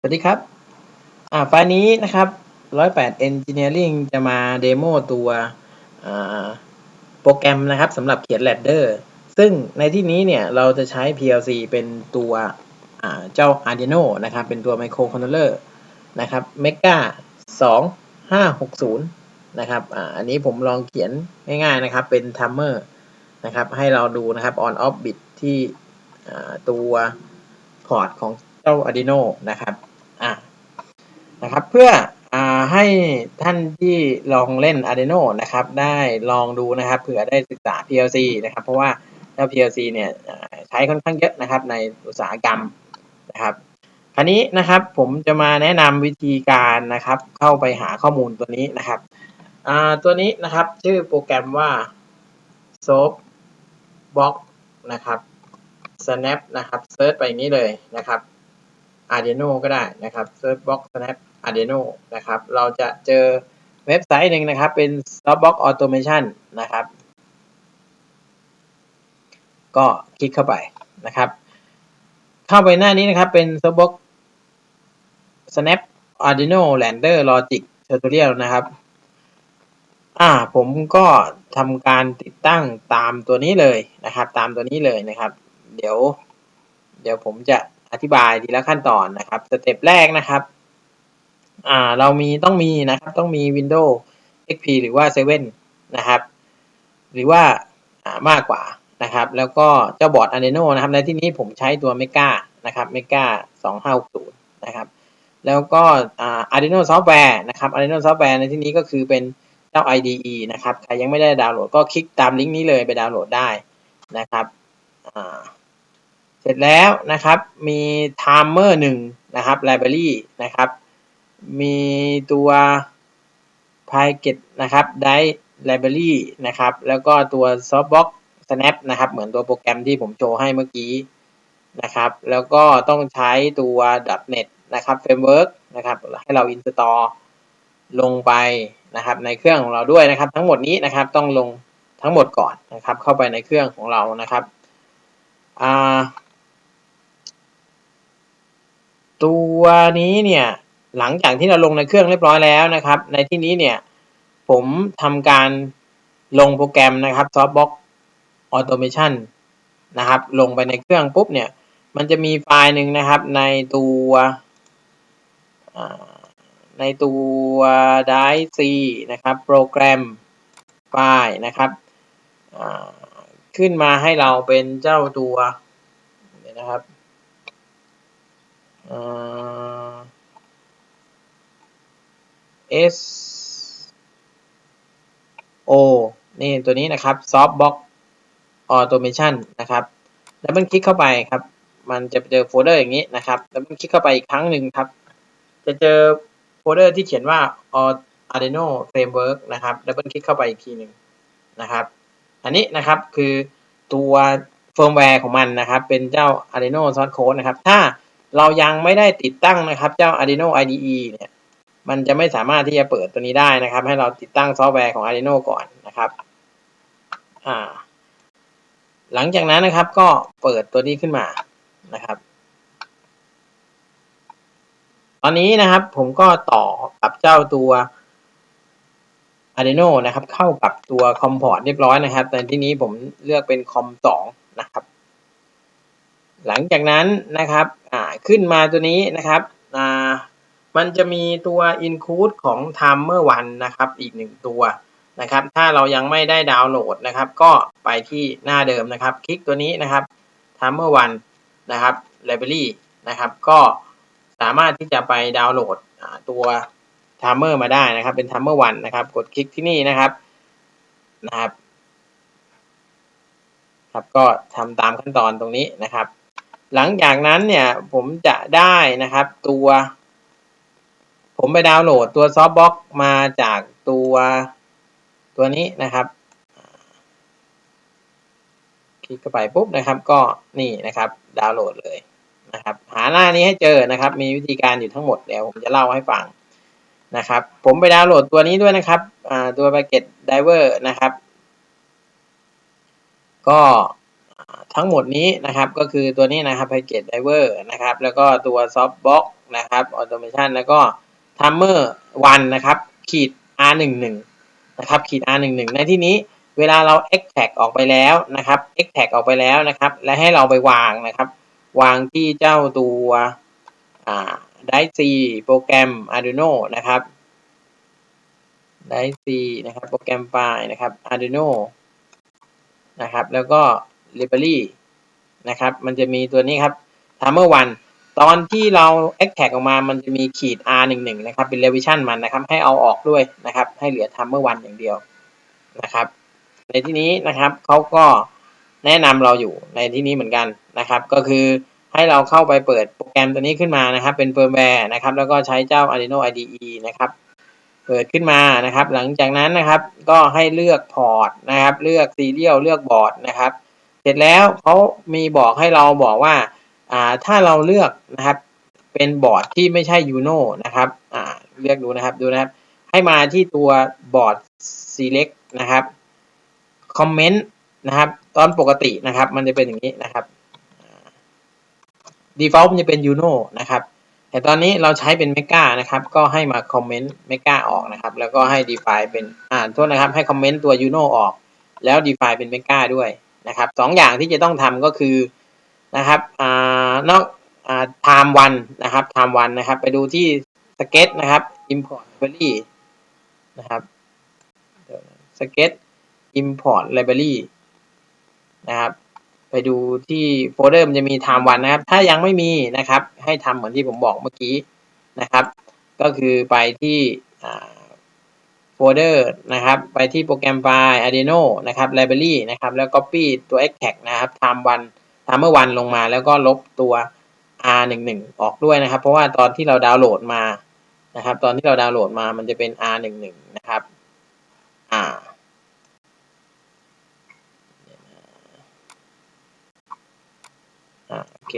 สวัสดีครับ อ่าไฟล์นี้นะครับ 108 Engineering จะมาเดโมตัวโปรแกรมนะครับสำหรับเขียน ladder ซึ่งในที่นี้เนี่ยเราจะใช้ PLC เป็นตัวเจ้า Arduino นะครับ เป็นตัว microcontroller นะครับ Mega 2560 นะครับออันนี้ผมลองเขียนง่ายๆนะครับ เป็น timer นะครับ ให้เราดูนะครับ on off bit ที่ตัวพอร์ตของเจ้า Arduino นะครับ อ่านะครับเพื่ออ่าให้ท่านที่ลองเล่น Arduino นะครับ ได้ลองดูนะครับเผื่อได้ศึกษา PLC นะครับ เพราะว่าเจ้า PLC เนี่ยใช้ค่อนข้างเยอะนะครับ ในอุตสาหกรรมนะครับคราวนี้นะครับผมจะมาแนะนำวิธีการนะครับ เข้าไปหาข้อมูลตัวนี้นะครับตัวนี้นะครับชื่อโปรแกรมว่า Soapbox นะครับ Snap นะครับเซิร์ชไปอย่างนี้เลยนะครับ Arduino ก็ได้นะครับ Soapbox Snap Arduino นะครับ เราจะเจอเว็บไซต์หนึ่งนะครับ เป็น Soapbox Automation นะครับ ก็คลิกเข้าไปนะครับ เข้าไปหน้านี้นะครับ เป็น Soapbox Snap Arduino Lander Logic Tutorial นะครับ อ่า ผมก็ทำการติดตั้งตามตัวนี้เลยนะครับ ตามตัวนี้เลยนะครับ เดี๋ยว เดี๋ยวผมจะ อธิบายทีละขั้นตอนนะครับสเต็ปแรกนะครับอ่าเรามีต้องมีนะครับต้องมี Windows XP หรือว่า7นะครับ หรือว่าามากกว่านะครับ แล้วก็เจ้าบอร์ด Arduino นะครับ ในที่นี้ผมใช้ตัว Mega นะครับ Mega 2560นะครับ แล้วก็อ่า Arduino Software นะครับ Arduino Software ในที่นี้ก็คือเป็นเจ้า IDE นะครับ ใครยังไม่ได้ดาวน์โหลดก็คลิกตามลิงก์นี้เลยไปดาวน์โหลดได้นะครับอ่า เสร็จแล้วนะครับมี timer หนึ่งนะครับ library นะครับมีตัว p y g e t นะครับได้ library นะครับแล้วก็ตัว softbox snap นะครับเหมือนตัวโปรแกรมที่ผมโชว์ให้เมื่อกี้นะครับแล้วก็ต้องใช้ตัว .net นะครับ framework นะครับให้เรา install ลงไปนะครับในเครื่องของเราด้วยนะครับ ทั้งหมดนี้นะครับต้องลงทั้งหมดก่อนนะครับเข้าไปในเครื่องของเรานะครับอ่า ตัวนี้เนี่ยหลังจากที่เราลงในเครื่องเรียบร้อยแล้วนะครับ ในที่นี้เนี่ยผมทำการลงโปรแกรมนะครับ Softbox Automation นะครับ ลงไปในเครื่องปุ๊บเนี่ยมันจะมีไฟล์หนึ่งนะครับในตัวในตัว Drive C นะครับโปรแกรมไฟล์นะครับขึ้นมาให้เราเป็นเจ้าตัวนะครับ S O นี่ตัวนี้นะครับ Softbox Automation นะครับแล้วมันคลิกเข้าไปครับ มันจะเจอโฟลเดอร์อย่างนี้นะครับแล้วมันคลิกเข้าไปอีกครั้งหนึ่งครับ จะเจอโฟลเดอร์ที่เขียนว่า Arduino Framework นะครับแล้วมันคลิกเข้าไปอีกทีหนึ่งนะครับ อันนี้นะครับคือตัวเฟิร์มแวร์ของมันนะครับ เป็นเจ้า Arduino Source Code นะครับ ถ้า เรายังไม่ได้ติดตั้งนะครับ เจ้า Arduino IDE เนี่ยมันจะไม่สามารถที่จะเปิดตัวนี้ได้นะครับ ให้เราติดตั้งซอฟต์แวร์ของ Arduino ก่อนนะครับอ่าหลังจากนั้นนะครับก็เปิดตัวนี้ขึ้นมานะครับ ตอนนี้นะครับผมก็ต่อกับเจ้าตัว Arduino นะครับ เข้ากับตัวคอมพอร์ตเรียบร้อยนะครับแต่ที่นี้ผมเลือกเป็นคอม2นะครับ หลังจากนั้นนะครับขึ้นมาตัวนี้นะครับมันจะมีตัว include ของ timer 1นะครับอีกหนึ่งตัวนะครับ ถ้าเรายังไม่ได้ดาวน์โหลดนะครับ ก็ไปที่หน้าเดิมนะครับ คลิกตัวนี้นะครับ timer 1นะครับ library นะครับก็สามารถที่จะไปดาวน์โหลดตัว timer มาได้นะครับ เป็น timer 1นะครับ กดคลิกที่นี่นะครับนะครับ ครับก็ทำตามขั้นตอนตรงนี้นะครับ หลังจากนั้นเนี่ยผมจะได้นะครับตัว ผมไปดาวน์โหลดตัว Softbox มาจากตัวตัวนี้นะครับ คลิกเข้าไปปุ๊บนะครับก็นี่นะครับ ดาวน์โหลดเลยนะครับ หาหน้านี้ให้เจอนะครับ มีวิธีการอยู่ทั้งหมดเดี๋ยวผมจะเล่าให้ฟังนะครับ ผมไปดาวน์โหลดตัวนี้ด้วยนะครับตัว Packet Driver นะครับ ก็ ทั้งหมดนี้นะครับก็คือตัวนี้นะครับ Packet Driver นะครับ แล้วก็ตัว Softbox นะครับ automation แล้วก็ timer วันนะครับขีด r11 นะครับขีด r11 ในที่นี้เวลาเรา extract ออกไปแล้วนะครับ extract ออกไปแล้วนะครับ และให้เราไปวางนะครับ วางที่เจ้าตัวอ่า Drive C โปรแกรม Arduino นะครับ Drive C นะครับ โปรแกรมไฟล์นะครับ Arduino นะครับ แล้วก็ library นะครับ มันจะมีตัวนี้ครับ timer 1ตอนที่เรา extract ออกมา มันจะมีขีด r11 นะครับ เป็น revision มันนะครับ ให้เอาออกด้วยนะครับ ให้เหลือ timer 1อย่างเดียวนะครับ ในที่นี้นะครับเขาก็แนะนำเราอยู่ในที่นี้เหมือนกันนะครับ ก็คือให้เราเข้าไปเปิดโปรแกรมตัวนี้ขึ้นมานะครับ เป็นเฟิร์มแวร์นะครับ แล้วก็ใช้เจ้า Arduino IDE นะครับเปิดขึ้นมานะครับ หลังจากนั้นนะครับ ก็ให้เลือกพอร์ตนะครับ เลือกซีเรียลเลือกบอร์ดนะครับ เสร็จแล้วเขามีบอกให้เราบอกว่าอ่าถ้าเราเลือกนะครับเป็นบอร์ดที่ไม่ใช่ Uno นะครับอ่าเลือกดูนะครับดูนะครับ ให้มาที่ตัวบอร์ด select นะครับคอมเมนต์นะครับตอนปกตินะครับ มันจะเป็นอย่างนี้นะครับ default มันจะเป็น Uno นะครับแต่ตอนนี้เราใช้เป็น Mega นะครับ ก็ให้มาคอมเมนต์ Mega ออกนะครับ แล้วก็ให้ define เป็นอ่านโทษนะครับ ให้คอมเมนต์ตัว Uno ออก แล้ว define เป็น Mega ด้วย นะครับสองอย่างที่จะต้องทำก็คือนะครับอ่านอกอ่า time one นะครับ time one นะครับ ไปดูที่ sketch นะครับ import library นะครับ sketch import library นะครับ ไปดูที่โฟลเดอร์มันจะมี time one นะครับ ถ้ายังไม่มีนะครับ ให้ทำเหมือนที่ผมบอกเมื่อกี้นะครับ ก็คือไปที่ โฟลเดอร์นะครับไปที่โปรแกรมไฟล์ Arduino นะครับ library นะครับแล้ว copy ตัว extract นะครับ time one timer one ลงมาแล้วก็ลบตัว r11 ออกด้วยนะครับ เพราะว่าตอนที่เราดาวน์โหลดมานะครับ ตอนที่เราดาวน์โหลดมามันจะเป็น r11 นะครับอ่าอ่าโอเค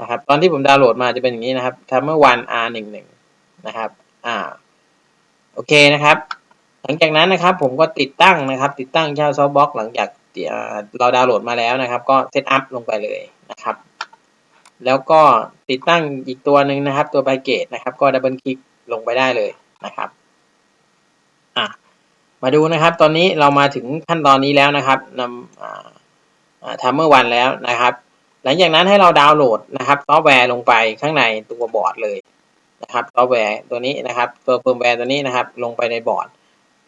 นะครับตอนที่ผมดาวน์โหลดมาจะเป็นอย่างนี้นะครับ timer one r11 นะครับอ่า โอเคนะครับ หลังจากนั้นนะครับผมก็ติดตั้งนะครับ ติดตั้งเจ้าซอฟต์บ็อกหลังจากเราดาวน์โหลดมาแล้วนะครับ ก็เซตอัพลงไปเลยนะครับ แล้วก็ติดตั้งอีกตัวหนึ่งนะครับ ตัวไ a เกตนะครับ ก็ดับเบิลคลิกลงไปได้เลยนะครับอะมาดูนะครับ ตอนนี้เรามาถึงขั้นตอนนี้แล้วนะครับนำอ่าทำเมื่อวันแล้วนะครับ หลังจากนั้นให้เราดาวน์โหลดนะครับซอฟต์แวร์ลงไปข้างในตัวบอร์ดเลย นะครับซอฟต์แวร์ตัวนี้นะครับตัวเฟิร์มแวร์ตัวนี้นะครับ ลงไปในบอร์ด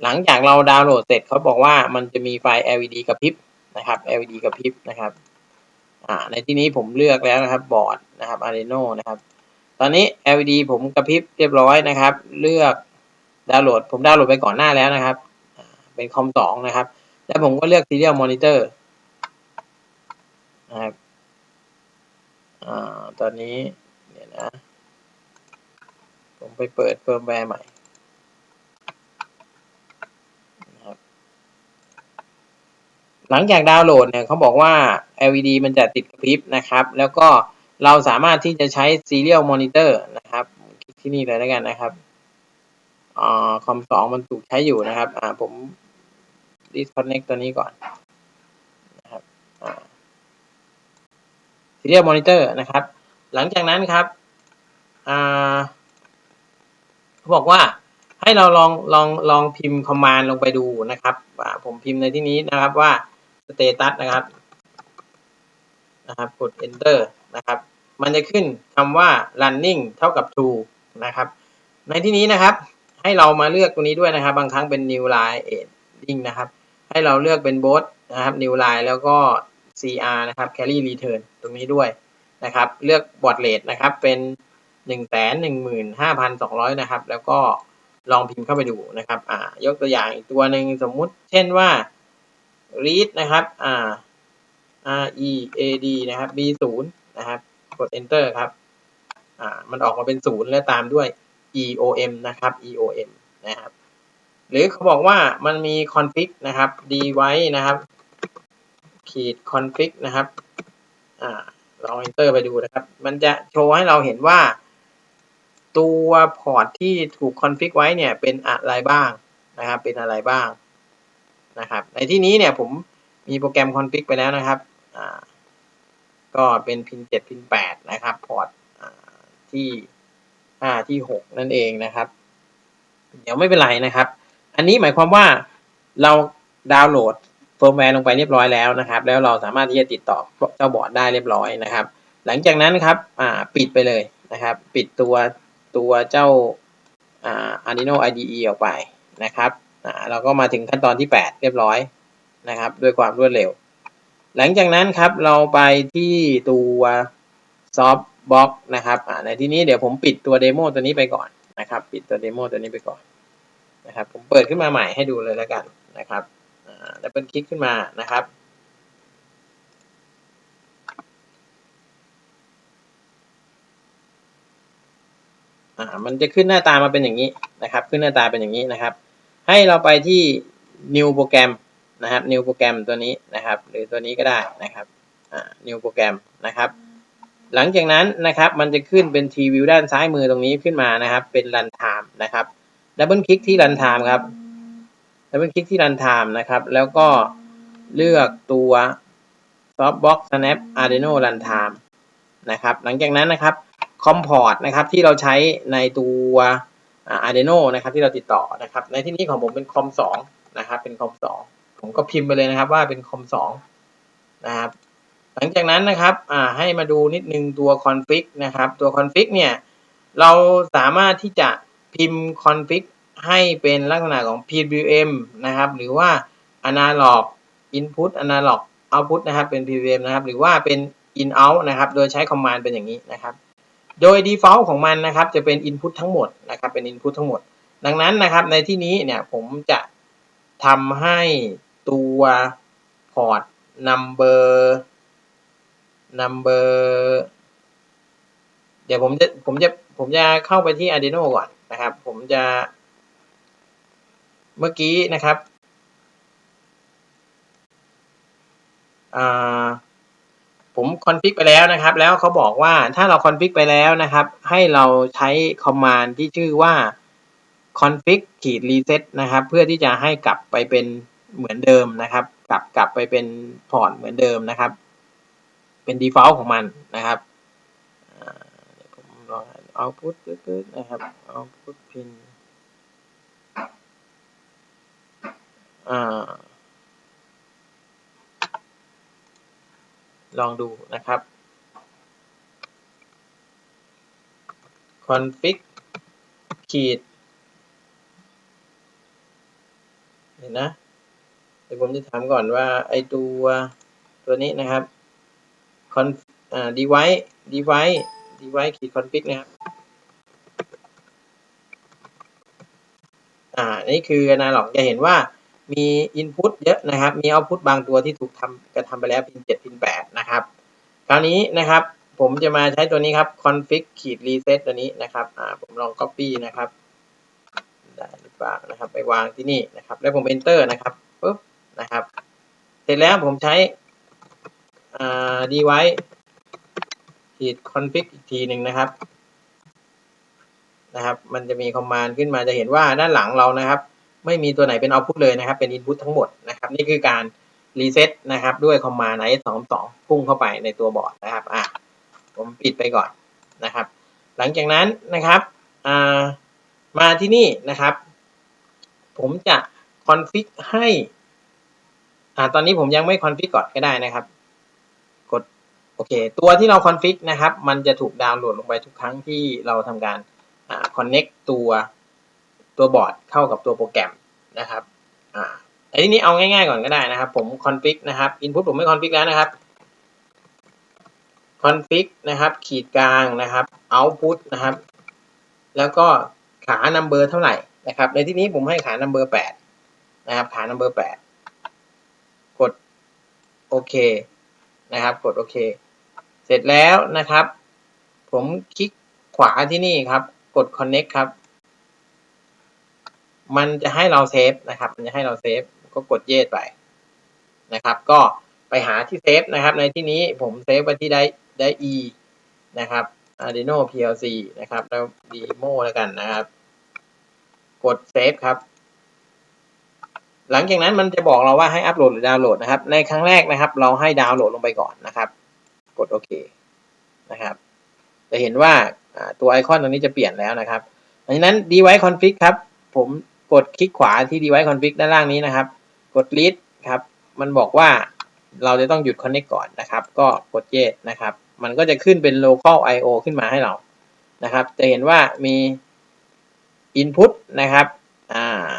หลังจากเราดาวน์โหลดเสร็จเขาบอกว่ามันจะมีไฟล์ LED กระพริบนะครับ LED กระพริบนะครับในที่นี้ผมเลือกแล้วนะครับบอร์ดนะครับ Arduino นะครับ ตอนนี้ LED ผมกระพริบเรียบร้อยนะครับ เลือกดาวน์โหลด ผมดาวน์โหลดไปก่อนหน้าแล้วนะครับ เป็นคอมสองนะครับ แล้วผมก็เลือก Serial Monitor นะครับอตอนนี้เนี่ยนะ ผมไปเปิดเฟิร์มแวร์ใหม่นะครับหลังจากดาวน์โหลดเนี่ยเขาบอกว่า LED มันจะติดกระพริบนะครับ แล้วก็เราสามารถที่จะใช้ Serial Monitor นะครับ คลิกที่นี่เลยแล้วกันนะครับอ่าคอมสองมันถูกใช้อยู่นะครับ อ่าผม disconnect ตัวนี้ก่อนนะครับอ่า Serial Monitor นะครับ หลังจากนั้นครับ อ่า เขาบอกว่าให้เราลองลองลองพิมพ์คอมมานด์ลงไปดูนะครับผมพิมพ์ในที่นี้นะครับว่า status นะครับนะครับกด enter นะครับ มันจะขึ้นคำว่า running เท่ากับ true นะครับ ในที่นี้นะครับ ให้เรามาเลือกตรงนี้ด้วยนะครับ บางครั้งเป็น new line ending นะครับ ให้เราเลือกเป็น both นะครับ new line แล้วก็ cr นะครับ carry return ตรงนี้ด้วยนะครับ เลือก baud rate นะครับเป็น หนึ่งแสนหนึ่งหมื่นห้าพันสองร้อยนะครับ แล้วก็ลองพิมพ์เข้าไปดูนะครับ อ่า ยกตัวอย่างอีกตัวหนึ่งสมมุติ เช่นว่า read นะครับ อ่า r e a d นะครับ b ศูนย์นะครับ กด enter ครับ อ่า มันออกมาเป็นศูนย์และตามด้วย e o m นะครับ e o m นะครับ หรือเขาบอกว่ามันมี config นะครับ d ไว้นะครับขีด config นะครับ อ่า ลอง enter ไปดูนะครับ มันจะโชว์ให้เราเห็นว่า ตัวพอร์ตที่ถูกคอนฟิกไว้เนี่ยเป็นอะไรบ้างนะครับ เป็นอะไรบ้างนะครับ ในที่นี้เนี่ยผมมีโปรแกรมคอนฟิกไปแล้วนะครับอ่าก็เป็นพิน7พิน8นะครับ พอร์ตที่ที่ห้าที่หกนั่นเองนะครับ เดี๋ยวไม่เป็นไรนะครับ อันนี้หมายความว่าเราดาวน์โหลดเฟิร์มแวร์ลงไปเรียบร้อยแล้วนะครับ แล้วเราสามารถที่จะติดต่อเจ้าบอร์ดได้เรียบร้อยนะครับ หลังจากนั้นครับอ่าปิดไปเลยนะครับ ปิดตัว ตัวเจ้าอา Arduino IDE ออกไปนะครับเราก็มาถึงขั้นตอนที่ 8 เรียบร้อยนะครับ ด้วยความรวดเร็ว หลังจากนั้นครับเราไปที่ตัว Softbox นะครับในที่นี้เดี๋ยวผมปิดตัวเดโมตัวนี้ไปก่อนนะครับ ปิดตัวเดโมตัวนี้ไปก่อนนะครับ ผมเปิดขึ้นมาใหม่ให้ดูเลยแล้วกันนะครับดับเบิลคลิกขึ้นมานะครับ อ่ามันจะขึ้นหน้าตามาเป็นอย่างนี้นะครับ ขึ้นหน้าตาเป็นอย่างนี้นะครับ ให้เราไปที่ new โปรแกรมนะครับ new โปรแกรมตัวนี้นะครับ หรือตัวนี้ก็ได้นะครับอ่า new โปรแกรมนะครับ หลังจากนั้นนะครับมันจะขึ้นเป็น t view ด้านซ้ายมือตรงนี้ขึ้นมานะครับ เป็น run time นะครับดับเบิลคลิกที่ run time ครับดับเบิลคลิกที่ run time นะครับ แล้วก็เลือกตัว softbox snap arduino run time นะครับ หลังจากนั้นนะครับ คอมพอร์ตนะครับที่เราใช้ในตัวอ่า Arduino นะครับที่เราติดต่อนะครับ ในที่นี้ของผมเป็นคอม2นะครับ เป็นคอม2ผมก็พิมพ์ไปเลยนะครับว่าเป็นคอม2นะครับ หลังจากนั้นนะครับให้มาดูนิดนึงตัวคอนฟิกนะครับ ตัวคอนฟิกเนี่ยเราสามารถที่จะพิมพ์คอนฟิกให้เป็นลักษณะของ PWM นะครับ หรือว่า Analog Input Analog Output นะครับเป็น PWM นะครับ หรือว่าเป็น In Out นะครับ โดยใช้คอมมานด์เป็นอย่างนี้นะครับ โดย default ของมันนะครับจะเป็น input ทั้งหมดนะครับเป็น input ทั้งหมด ดังนั้นนะครับในที่นี้เนี่ยผมจะทำให้ตัว port number number เดี๋ยวผมจะผมจะผมจะเข้าไปที่ Arduino ก่อนนะครับ ผมจะ เมื่อกี้นะครับอ่า ผมคอนฟิกไปแล้วนะครับ แล้วเขาบอกว่าถ้าเราคอนฟิกไปแล้วนะครับ ให้เราใช้คอมมานด์ที่ชื่อว่า config ขีด reset นะครับ เพื่อที่จะให้กลับไปเป็นเหมือนเดิมนะครับ กลับกลับไปเป็นพอร์ตเหมือนเดิมนะครับ เป็น default ของมันนะครับอ่าเดี๋ยวผมลอง output ปึ๊ดๆนะครับ output pin อ่า ลองดูนะครับ config ขีดเห็นนะเดี๋ยวผมจะถามก่อนว่าไอตัวตัวนี้นะครับ con อ่า device device device ขีด config นะครับอ่านี่คือ analog จะเห็นว่ามี input เยอะนะครับ มี output บางตัวที่ถูกทำกระทำไปแล้ว pin 7 pin 8นะครับ คราวนี้นะครับ ผมจะมาใช้ตัวนี้ครับ config ขีด reset ตัวนี้นะครับอ่าผมลอง copy นะครับได้หรือเปล่านะครับ ไปวางที่นี่นะครับ แล้วผม enter นะครับปุ๊บนะครับ เสร็จแล้วผมใช้อ่า device ขีด config อีกทีหนึ่งนะครับนะครับ มันจะมีคอมมานด์ขึ้นมาจะเห็นว่าด้านหลังเรานะครับ ไม่มีตัวไหนเป็น output เลยนะครับ เป็น input ทั้งหมดนะครับ นี่คือการ reset นะครับ ด้วยคอมมานด์ i 2 2 พุ่งเข้าไปในตัวบอร์ดนะครับอะผมปิดไปก่อนนะครับ หลังจากนั้นนะครับอ่ามาที่นี่นะครับ ผมจะ config ให้อ่าตอนนี้ผมยังไม่ config ก่อนก็ได้นะครับ กดโอเค ตัวที่เรา config นะครับ มันจะถูกดาวน์โหลดลงไปทุกครั้งที่เราทำการอ่า connect ตัวตัวบอร์ดเข้ากับตัวโปรแกรมนะครับอ่าไอ้นี้เอาง่ายๆก่อนก็ได้นะครับ ผม config นะครับ input ผมไม่ config แล้วนะครับ config นะครับ ขีดกลางนะครับ output นะครับ แล้วก็ขา number เท่าไหร่นะครับ ในที่นี้ผมให้ขา number 8นะครับ ขา number 8 กดโอเคนะครับ กดโอเค เสร็จแล้วนะครับ ผมคลิกขวาที่นี่ครับ กด connect ครับ มันจะให้เราเซฟนะครับ มันจะให้เราเซฟ ก็กดเยสไปนะครับ ก็ไปหาที่เซฟนะครับ ในที่นี้ผมเซฟไปที่ได้ ได้ e นะครับ Arduino PLC นะครับ แล้ว demo แล้วกันนะครับ กดเซฟครับ หลังจากนั้นมันจะบอกเราว่าให้อัปโหลดหรือดาวน์โหลดนะครับ ในครั้งแรกนะครับ เราให้ดาวน์โหลดลงไปก่อนนะครับ กดโอเคนะครับ จะเห็นว่าอ่าตัวไอคอนตรงนี้จะเปลี่ยนแล้วนะครับดังนั้น device config ครับ ผมกดคลิกขวาที่ device config ด้านล่างนี้นะครับ กด list ครับ มันบอกว่าเราจะต้องหยุด connect ก่อนนะครับ ก็กด yes นะครับ มันก็จะขึ้นเป็น local IO ขึ้นมาให้เรานะครับ จะเห็นว่ามี input นะครับอ่า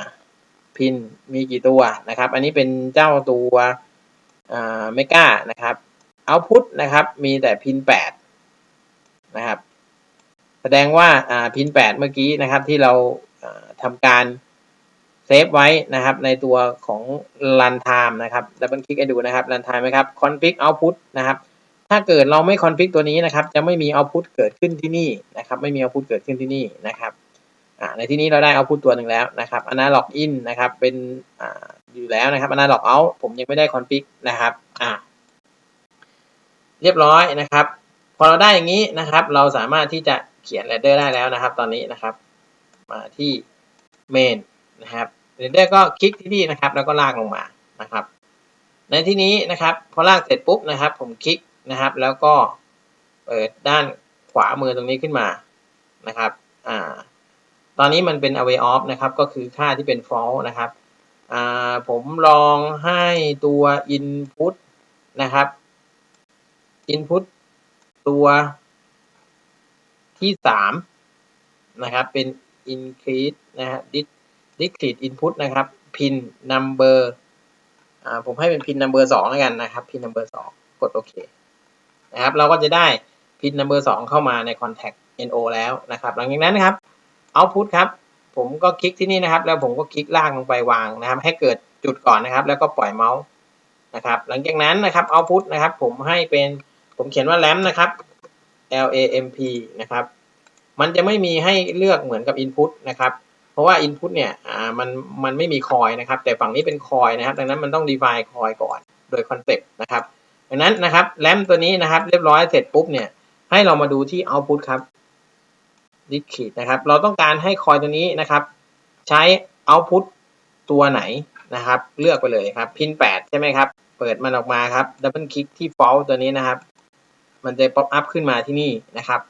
พินมีกี่ตัวนะครับ อันนี้เป็นเจ้าตัวอ่าเมกานะครับ output นะครับ มีแต่พิน8นะครับ แสดงว่าอ่าพิน8เมื่อกี้นะครับที่เราทำการเซฟไว้นะครับในตัวของ runtime นะครับดับเบิลคลิกให้ดูนะครับ runtime ไหมครับ config output นะครับ ถ้าเกิดเราไม่ config ตัวนี้นะครับ จะไม่มี output เกิดขึ้นที่นี่นะครับ ไม่มี output เกิดขึ้นที่นี่นะครับในที่นี้เราได้ output ตัวหนึ่งแล้วนะครับ analog in นนะครับ เป็นออยู่แล้วนะครับ analog out ผมยังไม่ได้ config นะครับอ่าเรียบร้อยนะครับ พอเราได้อย่างนี้นะครับ เราสามารถที่จะเขียน ladder ได้แล้วนะครับ ตอนนี้นะครับ มาที่ main นะครับ ladder ก็คลิกที่นี่นะครับ แล้วก็ลากลงมานะครับ ในที่นี้นะครับ พอลากเสร็จปุ๊บนะครับ ผมคลิก นะครับ แล้วก็เปิดด้านขวามือตรงนี้ขึ้นมานะครับอ่าตอนนี้มันเป็น away off นะครับ ก็คือค่าที่เป็น false นะครับอ่าผมลองให้ตัว input นะครับ input ตัวที่สามนะครับ เป็น increase นะฮะ discrete input นะครับ pin number อ่าผมให้เป็น pin number สองแล้วกันนะครับ pin number สองกดโอเค นะครับ เราก็จะได้ pin number สองเข้ามาใน contact no แล้วนะครับ หลังจากนั้นนะครับ output ครับ ผมก็คลิกที่นี่นะครับ แล้วผมก็คลิกลากลงไปวางนะครับ ให้เกิดจุดก่อนนะครับ แล้วก็ปล่อยเมาส์นะครับ หลังจากนั้นนะครับ output นะครับ ผมให้เป็นผมเขียนว่า lamp นะครับ L A M P นะครับ มันจะไม่มีให้เลือกเหมือนกับ input นะครับเพราะว่า input เนี่ยอ่ามันมันไม่มีคอยนะครับ แต่ฝั่งนี้เป็นคอยนะครับ ดังนั้นมันต้อง define คอยก่อนโดยคอนเซปต์นะครับ ดังนั้นนะครับ lamp ตัวนี้นะครับ เรียบร้อยเสร็จปุ๊บเนี่ยให้เรามาดูที่ output ครับ discrete นะครับ เราต้องการให้คอยตัวนี้นะครับ ใช้ output ตัวไหนนะครับ เลือกไปเลยครับ pin 8ใช่ไหมครับ เปิดมันออกมาครับ double click ที่ false ตัวนี้นะครับ มันจะ pop up ขึ้นมาที่นี่นะครับ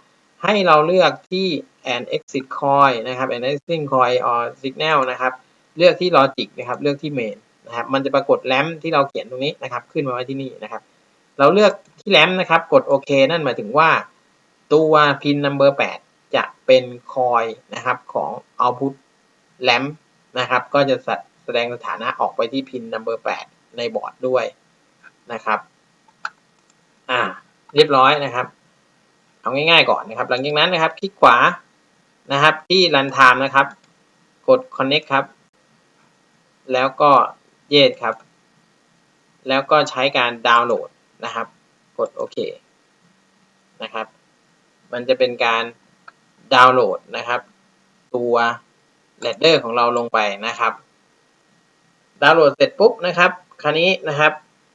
ให้เราเลือกที่ an exit coil นะครับ an exit coil or signal นะครับ เลือกที่ logic นะครับ เลือกที่ main นะครับ มันจะปรากฏ lamp ที่เราเขียนตรงนี้นะครับ ขึ้นมาไว้ที่นี่นะครับ เราเลือกที่ lamp นะครับ กดโอเคนั่นหมายถึงว่าตัว pin number 8 จะเป็น coil นะครับของ output lamp นะครับ ก็จะแสดงสถานะออกไปที่ pin number 8 ในบอร์ดด้วยนะครับ อ่า เรียบร้อยนะครับ เอาง่ายๆก่อนนะครับ หลังจากนั้นนะครับ คลิกขวานะครับ ที่ runtime นะครับ กด connect ครับ แล้วก็ yes ครับ แล้วก็ใช้การดาวน์โหลด นะครับ กดโอเคนะครับ มันจะเป็นการดาวน์โหลดนะครับ ตัว ladder ของเราลงไปนะครับ ดาวน์โหลดเสร็จปุ๊บนะครับ คราวนี้นะครับ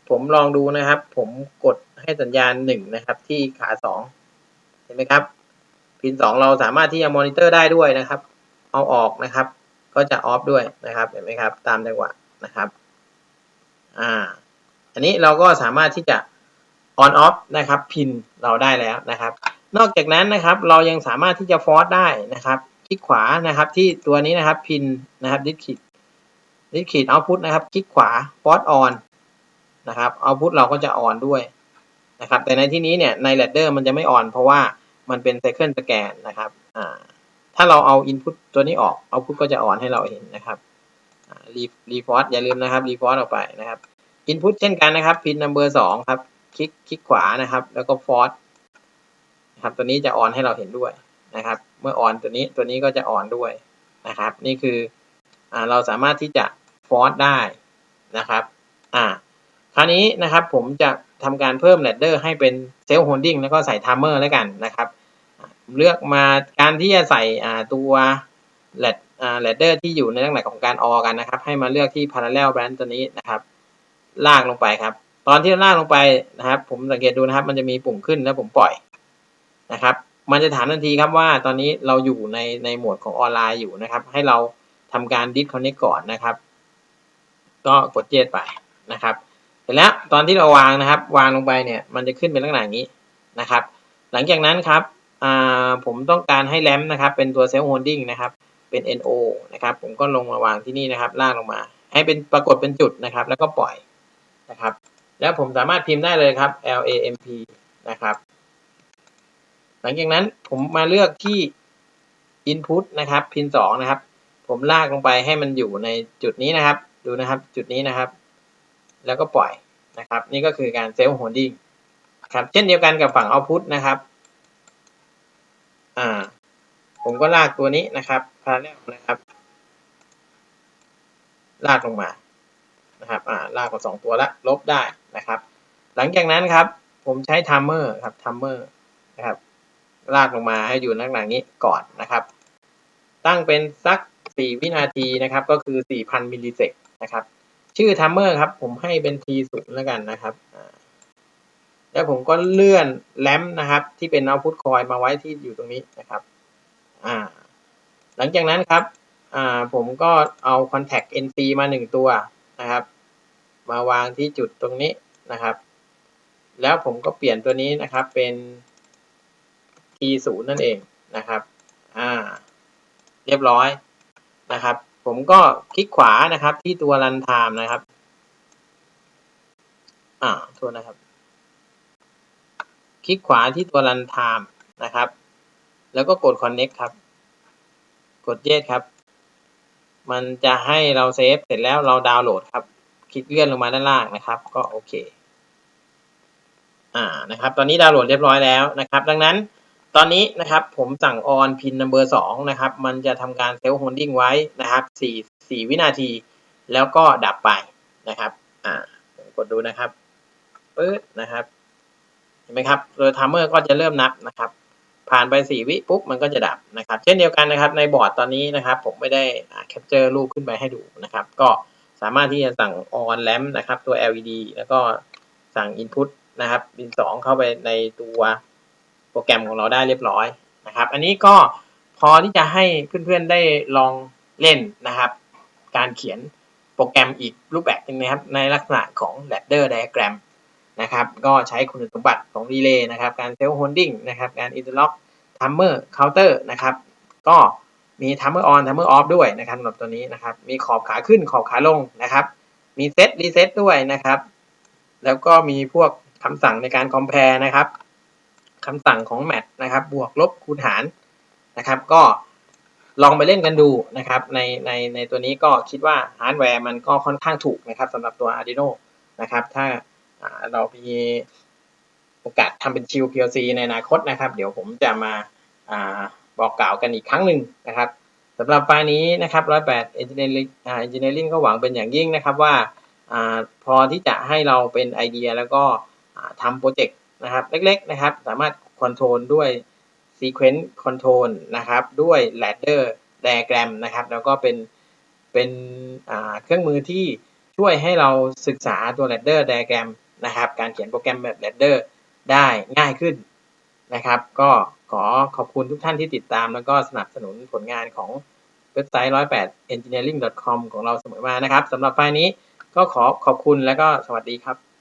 ผมลองดูนะครับ ผมกดให้สัญญาณหนึ่งนะครับ ที่ขาสองเห็นไหมครับ พินสองเราสามารถที่จะมอนิเตอร์ได้ด้วยนะครับ เอาออกนะครับ ก็จะออฟด้วยนะครับ เห็นไหมครับ ตามจังหวะนะครับ อ่า อันนี้เราก็สามารถที่จะ on off นะครับพินเราได้แล้วนะครับ นอกจากนั้นนะครับเรายังสามารถที่จะฟอร์ได้นะครับ คลิกขวานะครับที่ตัวนี้นะครับพินนะครับดิสคิดดิสคิดเอาพุทนะครับคลิกขวาฟอร์ออนนะครับเอาพุทเราก็จะออนด้วยนะครับ แต่ในที่นี้เนี่ยใน ladder มันจะไม่ออนเพราะว่ามันเป็น cycle scan นะครับอ่าถ้าเราเอา input ตัวนี้ออก output ก็จะออนให้เราเห็นนะครับรีฟอร์อย่าลืมนะครับรีฟอร์ออกไปนะครับ input เช่นกันนะครับ pin number สองครับ คลิกคลิกขวานะครับ แล้วก็ force นะครับตัวนี้จะออนให้เราเห็นด้วยนะครับ เมื่อออนตัวนี้ตัวนี้ก็จะออนด้วยนะครับ นี่คืออเราสามารถที่จะฟอร์สได้นะครับอ่าคราวนี้นะครับผมจะทำการเพิ่ม ladder ให้เป็นเซลล์โฮลดิ้งแล้วก็ใส่ timer แล้วกันนะครับ เลือกมาการที่จะใส่อ่าตัว lad อ่า ladder ที่อยู่ในลักษณะของการออกันนะครับ ให้มาเลือกที่ parallel branch ตัวนี้นะครับ ลากลงไปครับ ตอนที่ลากลงไปนะครับ ผมสังเกตดูนะครับ มันจะมีปุ่มขึ้นแล้วผมปล่อยนะครับ มันจะถามทันทีครับว่าตอนนี้เราอยู่ในในโหมดของออนไลน์อยู่นะครับ ให้เราทำการ disconnect ก่อนนะครับ ก็กดเจดไปนะครับเสร็จแล้วตอนที่เราวางนะครับ วางลงไปเนี่ย มันจะขึ้นเป็นลักษณะนี้นะครับ หลังจากนั้นครับอ่าผมต้องการให้แรมนะครับ เป็นตัวเซลล์โฮลดิ้งนะครับ เป็น NO นะครับ ผมก็ลงมาวางที่นี่นะครับ ลากลงมา ให้เป็นปรากฏเป็นจุดนะครับ แล้วก็ปล่อยนะครับ แล้วผมสามารถพิมพ์ได้เลยครับ LAMP นะครับ หลังจากนั้นผมมาเลือกที่ input นะครับ พินสองนะครับ ผมลากลงไปให้มันอยู่ในจุดนี้นะครับ ดูนะครับ จุดนี้นะครับ แล้วก็ปล่อยนะครับ นี่ก็คือการเซลล์โฮลดิ้งครับ เช่นเดียวกันกับฝั่ง output นะครับ อ่า ผมก็ลากตัวนี้นะครับ parallel นะครับ ลากลงมานะครับ อ่า ลากมาสองตัวละ ลบได้ นะครับ หลังจากนั้นครับ ผมใช้ timer ครับ timer นะครับ ลากลงมาให้อยู่ลักษณะนี้ก่อนนะครับ ตั้งเป็นสัก 4 วินาทีนะครับ ก็คือ 4,000มิลลิเซกนะครับ ชื่อ timer ครับ ผมให้เป็น t ศูนย์แล้วกันนะครับแล้วผมก็เลื่อนแรมนะครับ ที่เป็น output coil มาไว้ที่อยู่ตรงนี้นะครับ อ่า หลังจากนั้นครับ อ่า ผมก็เอา contact nc มาหนึ่งตัวนะครับ มาวางที่จุดตรงนี้นะครับ แล้วผมก็เปลี่ยนตัวนี้นะครับเป็น t ศูนย์นั่นเองนะครับอ่าเรียบร้อยนะครับ ผมก็คลิกขวานะครับที่ตัว run time นะครับอ่าโทษนะครับ คลิกขวาที่ตัว run time นะครับ แล้วก็กด connect ครับ กด yes ครับ มันจะให้เราเซฟเสร็จแล้วเราดาวน์โหลดครับ คลิกเลื่อนลงมาด้านล่างนะครับ ก็โอเคอ่านะครับตอนนี้ดาวน์โหลดเรียบร้อยแล้วนะครับ ดังนั้นตอนนี้นะครับผมสั่ง on pin number สองนะครับมันจะทำการ self holding ไว้นะครับสี่สี่วินาที แล้วก็ดับไปนะครับอ่ากดดูนะครับปึ๊ดนะครับเห็นไหมครับโดย timer ก็จะเริ่มนับนะครับ ผ่านไปสี่วิปุ๊บมันก็จะดับนะครับ เช่นเดียวกันนะครับในบอร์ดตอนนี้นะครับ ผมไม่ได้แคปเจอร์รูปขึ้นไปให้ดูนะครับ ก็ สามารถที่จะสั่ง on lamp นะครับ ตัว LED แล้วก็สั่ง input นะครับบินสองเข้าไปในตัวโปรแกรมของเราได้เรียบร้อยนะครับ อันนี้ก็พอที่จะให้เพื่อนๆได้ลองเล่นนะครับ การเขียนโปรแกรมอีกรูปแบบหนึงนะครับ ในลักษณะของ ladder diagram นะครับ ก็ใช้คุณสมบัติของรีเลย์นะครับ การ self holding นะครับ การ interlock timer counter นะครับ ก็ มี timer on timer off ด้วยนะครับสำหรับตัวนี้นะครับ มีขอบขาขึ้นขอบขาลงนะครับ มี set reset ด้วยนะครับ แล้วก็มีพวกคำสั่งในการ compare นะครับคำสั่งของ match นะครับ บวกลบคูณหารนะครับ ก็ลองไปเล่นกันดูนะครับ ในในในตัวนี้ก็คิดว่าฮาร์ดแวร์มันก็ค่อนข้างถูกนะครับสำหรับตัว Arduino นะครับ ถ้าเรามีโอกาสทำเป็นชิล PLC ในอนาคตนะครับ เดี๋ยวผมจะมาา บอกกล่าวกันอีกครั้งหนึ่งนะครับสำหรับไฟล์นี้นะครับ108 Engineering Engineering ก็หวังเป็นอย่างยิ่งนะครับว่าอพอที่จะให้เราเป็นไอเดียแล้วก็ทำโปรเจกต์นะครับเล็กๆนะครับ สามารถคอนโทรลด้วย Sequence Control นะครับด้วย Ladder Diagram นะครับ แล้วก็เป็นเป็นเครื่องมือที่ช่วยให้เราศึกษาตัว Ladder Diagram นะครับ การเขียนโปรแกรมแบบ Ladder ได้ง่ายขึ้น นะครับ ก็ขอขอบคุณทุกท่านที่ติดตาม แล้วก็สนับสนุนผลงานของเว็บไซต์ 108 engineering com ของเราเสมอมานะครับสำหรับไฟล์นี้ก็ขอขอบคุณแล้วก็สวัสดีครับ